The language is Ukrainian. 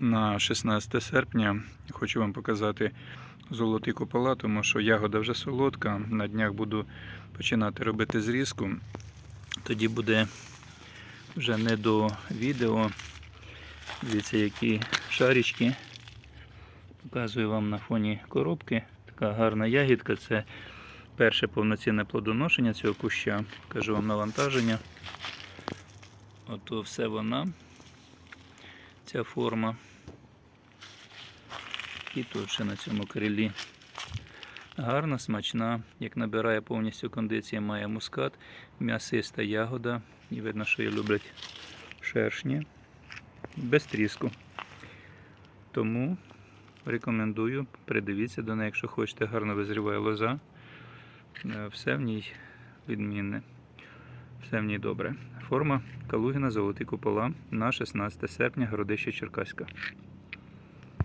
на 16 серпня хочу вам показати золоті купола, тому що ягода вже солодка. На днях буду починати робити зрізку. Тоді буде вже не до відео. Дивіться, які шарічки. Показую вам на фоні коробки. Така гарна ягідка. Це перше повноцінне плодоношення цього куща. Кажу вам навантаження. Ото все вона. Ця форма. І тут ще на цьому крилі. Гарна, смачна, як набирає повністю кондиції, має мускат, м'ясиста ягода. І видно, що її люблять шершні. Без тріску. Тому рекомендую, придивіться до неї, якщо хочете, гарно визріває лоза. Е, Все в ній відмінне. Все в ній добре. Форма Калугіна Золоті купола на 16 серпня, городище Черкаська.